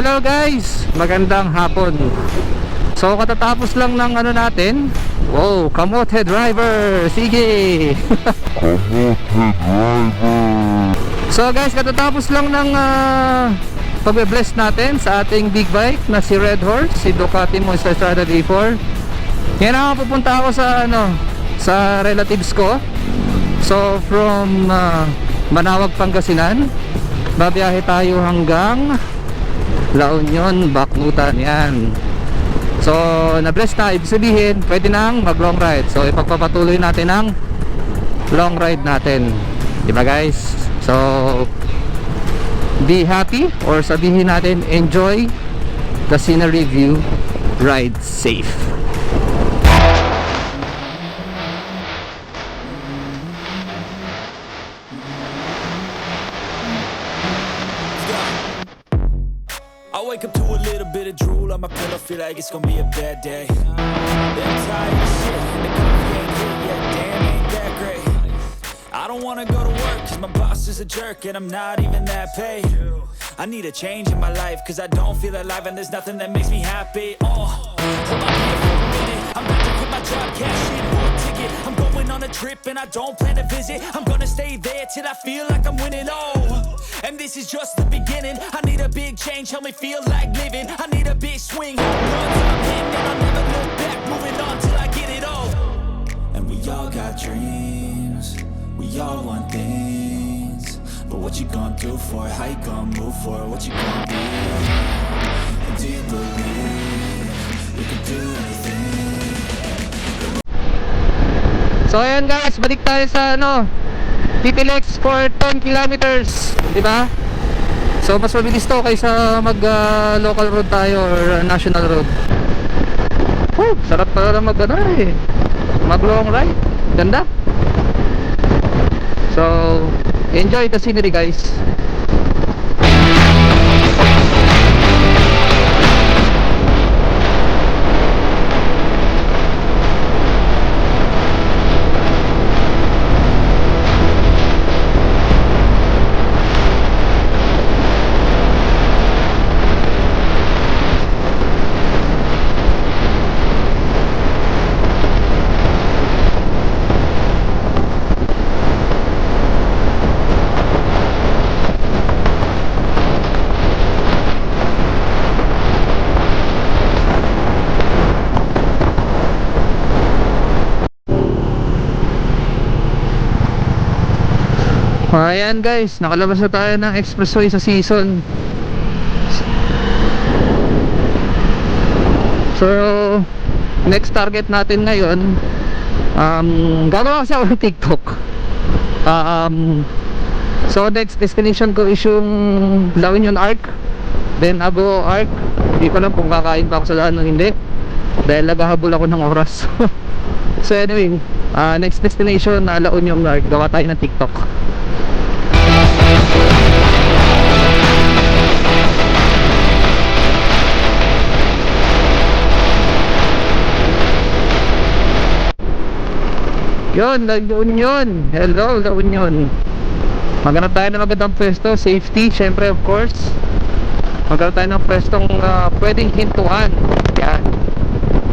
Hello guys, magandang hapon. So katatapos lang ng ano natin. Wow, kamote driver. Sige. so guys, katatapos lang ng uh, pagbe-bless natin sa ating big bike na si Red Horse, si Ducati Monster Strada V4. Yan ako pupunta ako sa ano, sa relatives ko. So from uh, Manawag, Pangasinan, babiyahe tayo hanggang La Union, Bakmutan, yan. So, na-bless na, ibig sabihin, pwede nang mag-long ride. So, ipagpapatuloy natin ang long ride natin. Diba guys? So, be happy or sabihin natin, enjoy the scenery view, ride safe. It's gonna be a bad day. I'm tired shit, the coffee ain't hit yet, damn, ain't that great. I don't wanna go to work, cause my boss is a jerk, and I'm not even that paid. I need a change in my life, cause I don't feel alive, and there's nothing that makes me happy. Oh, hold on here for a minute, I'm about to quit my job, cash in a ticket. I'm going on a trip, and I don't plan to visit. I'm gonna stay there till I feel like I'm winning, oh. And this is just the beginning. Change, help me feel like living. I need a big swing, hitting, I'll never back. Moving on till I get it all. And we all got dreams, we all want things. But what you gonna do for it? How you gonna move for? What you gonna be? And do you believe can do anything? So ayan guys, balik tayo sa ano Pipilex for 10 kilometers di ba? So mas mabilis to kaysa mag ah, local road tayo or ah, national road. Woo, sarap pala mag ano eh Mag long ride. Ganda. So enjoy the scenery guys Ayan guys, nakalabas na tayo ng expressway sa season. So, next target natin ngayon um, Gagawa kasi ako ng TikTok. Um, So, next destination ko is yung La Arc Then Ago Arc. Hindi ko lang kung kakain pa ako sa daan o hindi Dahil naghahabol ako ng oras. So anyway, uh, next destination na La Union Arc Gawa tayo ng TikTok Yun, La Union. Hello, La Union. Maghanap tayo ng magandang pwesto. Safety, syempre, of course. Maghanap tayo ng pwestong uh, pwedeng hintuan. Yan.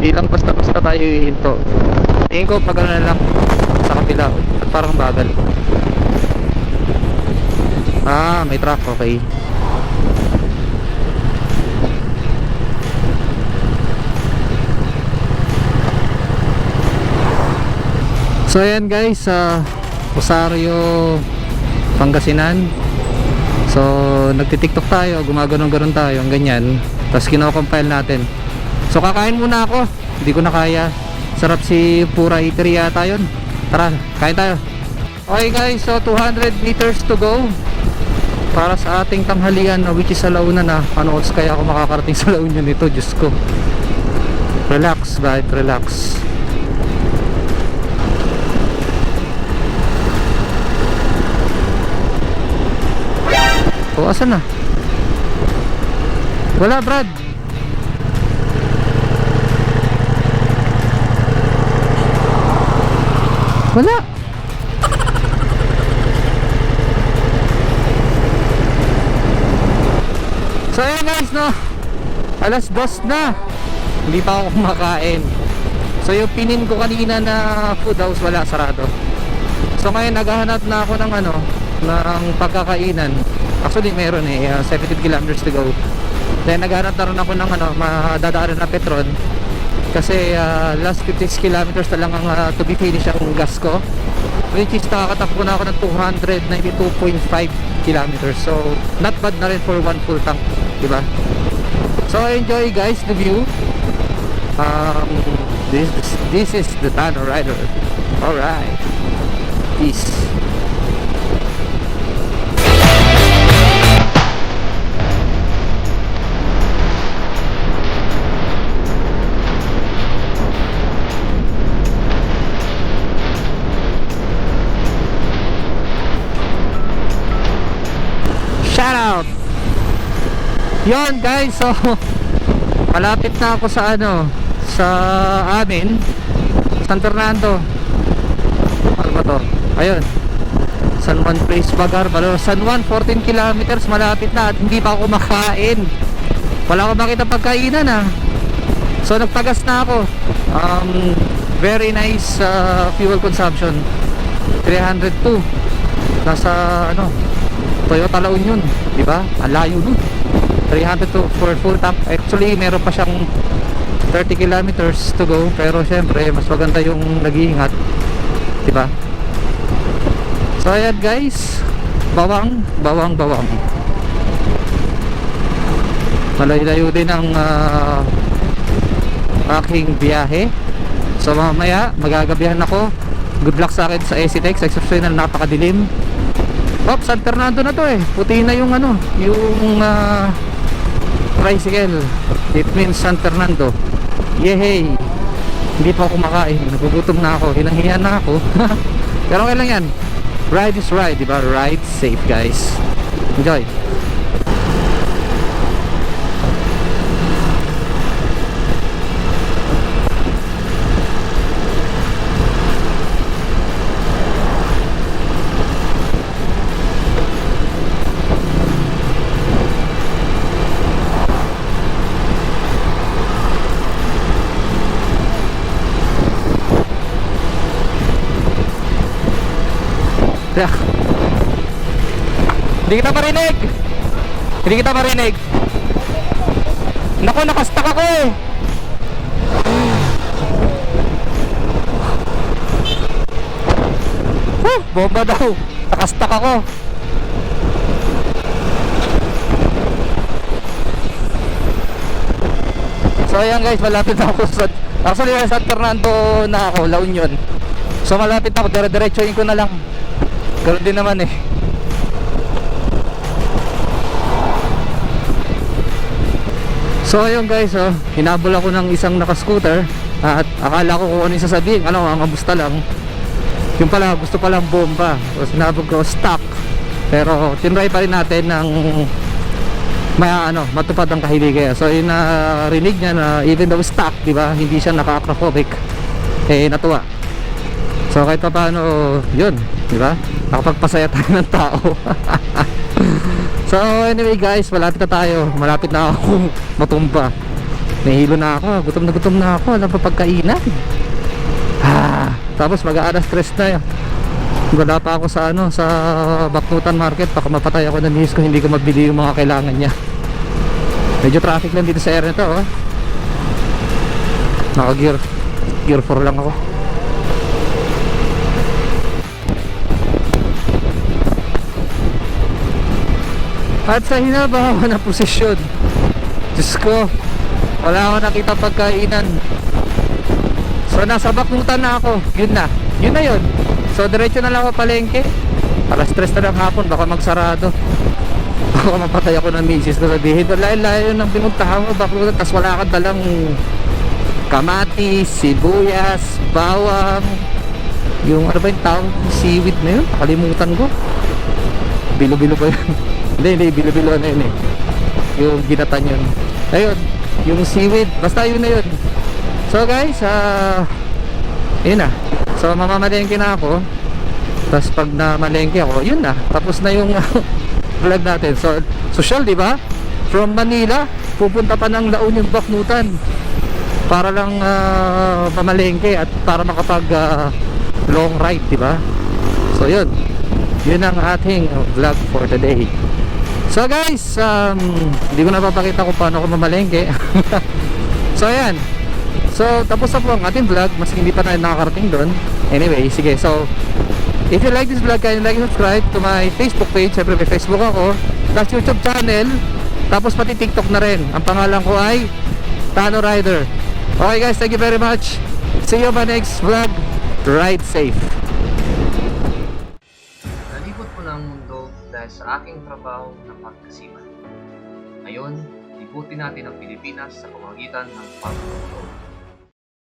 Hindi lang basta-basta tayo hihinto. Tingin ko pag na lang sa kapila. Parang bagal. Ah, may truck. Okay. So ayan guys sa Rosario Pangasinan. So nagtitiktok tayo Gumaganon-ganon tayo ganyan. Tapos kinocompile natin. So kakain muna ako. Hindi ko na kaya. Sarap si Pura Eatery yata yun. Tara, kain tayo. Okay guys, so 200 meters to go. Para sa ating tanghalian Which is sa launa na Ano oras kaya ako makakarating sa launa nito? Diyos ko. Relax, right? Relax O, asan na? Wala, Brad. Wala. So, ayan guys, no? Alas dos na. Hindi pa ako kumakain. So yung pinin ko kanina na food house wala sarado. So ngayon naghahanap na ako ng ano, ng pagkakainan. Actually meron eh, uh, 17 kilometers to go. Then naghahanap na rin ako ng ano, madadaanan na Petron. Kasi uh, last 56 kilometers na lang ang uh, to be finish ang gas ko. Which is nakakatakbo na ako ng 292.5 kilometers. So not bad na rin for one full tank, di ba? So enjoy guys the view. Um, this this is the Tano Rider. All right. Peace. Yon guys, so malapit na ako sa ano, sa amin, San Fernando. Ano ba to? Ayun. San Juan Place Bagar, Balo. San Juan 14 kilometers malapit na at hindi pa ako makain. Wala akong makita pagkainan ah. So nagpagas na ako. Um, very nice uh, fuel consumption. 302. Nasa ano, Toyota La Union, di ba? Ang layo nun. 300 to for full tank. Actually, meron pa siyang 30 kilometers to go. Pero syempre, mas maganda yung nag-iingat. Di ba? So ayan guys, bawang, bawang, bawang. Malayo-layo din ang ah, aking biyahe. So mamaya, magagabihan ako. Good luck sa akin sa SCTEX, exceptional napakadilim. Oh, San Fernando na to eh. Puti na yung ano, yung ah, tricycle. It means San Fernando. Yehey! Hindi pa ako kumakain. Nagugutom na ako. Hinanghiyan na ako. Pero okay lang yan. Ride is ride, di ba? Ride safe, guys. Enjoy. Hindi kita marinig. Hindi kita marinig. Nako, nakastak ako eh. Huh, bomba daw. Nakastak ako. So ayan guys, malapit ako sa Actually, sa San Fernando na ako, La Union. So malapit ako, dire-diretsuin ko na lang. Ganun din naman eh. So ayun guys, oh, hinabol ako ng isang naka-scooter at akala ko kung ano yung sasabihin, ano, ang abusta lang. Yung pala, gusto palang bomba. So sinabog ko, stuck. Pero tinry pa rin natin ng may ano, matupad ang kahiligaya. So yung narinig niya na even though stuck, di ba, hindi siya naka-acrophobic. Eh, natuwa. So kahit pa paano, yun, di ba? Nakapagpasaya tayo ng tao. so anyway guys, malapit na tayo. Malapit na ako matumba. Nahilo na ako, gutom na gutom na ako. Alam pa pagkainan. Ah, tapos mag-aalas stress na yun. Wala pa ako sa ano, sa Baknutan Market. Baka mapatay ako ng miss ko, hindi ko mabili yung mga kailangan niya. Medyo traffic lang dito sa area na to, oh. Naka gear, gear 4 lang ako. At sa hinabawa na posisyon Diyos ko Wala akong nakita pagkainan. So nasa baknutan na ako. Yun na. Yun na yun. So diretso na lang ako palengke. Alas stress na lang hapon Baka magsarado. Baka mapatay ako ng misis na sabihin Layo-layo ng pinuntahan mo baknutan Tapos wala kang dalang Kamatis, sibuyas, bawang. Yung ano ba yung tawag? Seaweed na yun? Kalimutan ko. Bilo-bilo ba yun? hindi, hindi, bilo-bilo na yun eh. Yung ginatan yun. Ayun, yung seaweed. Basta yun na yun. So guys, ah, yun na. So mamamalengke na ako. Tapos pag namalengke ako, yun na. Tapos na yung vlog natin. So, social, di ba? From Manila pupunta pa ng La Union Baknutan para lang ah, pamalengke at para makapag ah, long ride, di ba? So yun. Yun ang ating vlog for today. So guys, um, hindi ko na papakita kung paano ako mamalengke. so ayan. So tapos na po ang ating vlog, mas hindi pa tayo nakakarating doon. Anyway, sige. So if you like this vlog, kindly like and subscribe to my Facebook page. Siyempre may Facebook ako. Plus YouTube channel. Tapos pati TikTok na rin. Ang pangalan ko ay Tano Rider. Okay guys, thank you very much. See you on my next vlog. Ride safe. Aking trabaho na pagkasiman. Ngayon, libutin natin ang Pilipinas sa pamamagitan ng pagtuturo.